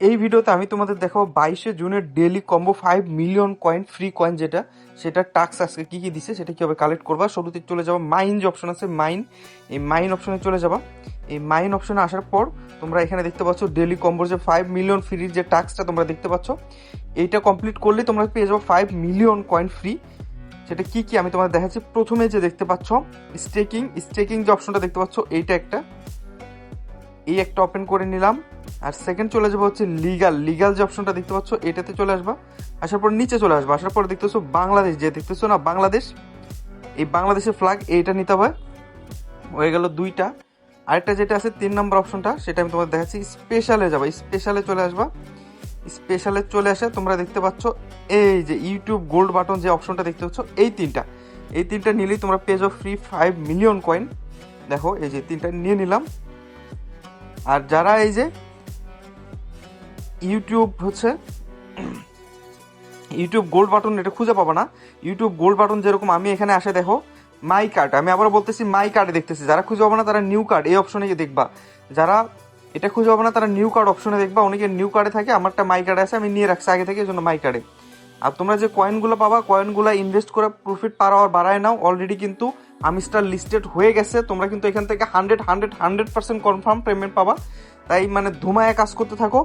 এই ভিডিওতে আমি তোমাদের দেখাবো বাইশে জুনের daily combo five million coin free coin যেটা, সেটা টাক্স আজকে কী কী দিছে, সেটা কীভাবে কালেক্ট করবা, শুরুতে চলে যাবা মাইন যে অপশন আছে মাইন এই মাইন অপশনে চলে যাবা। এই মাইন অপশনে আসার পর তোমরা এখানে দেখতে পাচ্ছ ডেলি কম্বোর যে ফাইভ মিলিয়ন ফ্রির যে টাস্কটা তোমরা দেখতে পাচ্ছ, এইটা কমপ্লিট করলে তোমরা পেয়ে যাব ফাইভ মিলিয়ন কয়েন ফ্রি সেটা কি কি আমি তোমাদের দেখাচ্ছি। প্রথমে যে দেখতে পাচ্ছ স্টেকিং স্টেকিং যে অপশনটা দেখতে পাচ্ছ, এইটা একটা। এই একটা ওপেন করে নিলাম। আর সেকেন্ড চলে যাব হচ্ছে লিগাল লিগাল যে অপশনটা দেখতে পাচ্ছ, এটাতে চলে আসবা। আসার পর নিচে চলে আসবা। আসার পর দেখতেছো বাংলাদেশ, যে দেখতেছো না, বাংলাদেশ, এই বাংলাদেশের ফ্ল্যাগ এইটা নিতে হবে। হয়ে গেল দুইটা। আরেকটা যেটা আছে, তিন নম্বর অপশনটা সেটা আমি তোমাদের দেখাচ্ছি। স্পেশালে যাবা স্পেশালে চলে আসবা। স্পেশালে চলে আসে তোমরা দেখতে পাচ্ছ, এই যে ইউটিউব গোল্ড বাটন যে অপশনটা দেখতে পাচ্ছ, এই তিনটা। এই তিনটা নিলেই তোমরা page of free five million coin দেখো, এই যে তিনটা নিয়ে নিলাম। আর যারা এই যে ইউটিউব হচ্ছে, ইউটিউব গোল্ড বাটন এটা খুঁজে পাবো না। ইউটিউব গোল্ড বাটন যেরকম আমি এখানে আসে দেখো, মাই কার্ড। আমি আবার বলতেছি মাই কার্ডে দেখতেছি। যারা খুঁজে পাবো না তারা নিউ কার্ড, এই অপশনে গিয়ে দেখবা। যারা এটা খুঁজে পাবো না তারা নিউ কার্ড অপশনে দেখবা। অনেকে নিউ কার্ডে থাকে, আমারটা মাই কার্ডে আছে, আমি নিয়ে রাখছি আগে থেকে, এই জন্য মাই কার্ডে। আর তোমরা যে কয়েনগুলো পাবা কয়েনগুলো ইনভেস্ট করে প্রফিট পার আওয়ার বাড়ায় নাও অলরেডি কিন্তু আমিস্টার লিস্টেড হয়ে গেছে। তোমরা কিন্তু এখান থেকে hundred hundred hundred percent confirm payment পাবা। তাই মানে ধুমায় কাজ করতে থাকো।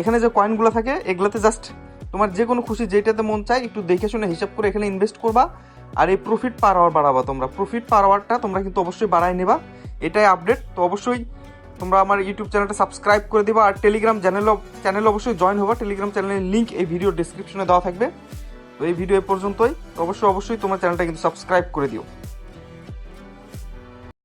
এখানে যে কয়েনগুলো থাকে, এগুলোতে জাস্ট তোমার যে কোনো খুশি যেটাতে মন চায়, একটু দেখে শুনে হিসাব করে এখানে ইনভেস্ট করবা। আর এই প্রফিট পার আওয়ার বাড়াবা তোমরা। প্রফিট পার আওয়ারটা তোমরা কিন্তু অবশ্যই বাড়ায় নেবা। এটাই আপডেট তো অবশ্যই তোমরা আমার ইউটিউব চ্যানেলটা সাবস্ক্রাইব করে দিবা আর টেলিগ্রাম চ্যানেল চ্যানেল অবশ্যই জয়েন হবা। টেলিগ্রাম চ্যানেলের লিঙ্ক এই ভিডিও ডিসক্রিপশনে দেওয়া থাকবে। তো এই ভিডিও এ পর্যন্তই। অবশ্যই অবশ্যই তোমার চ্যানেলটা কিন্তু সাবস্ক্রাইব করে দিও।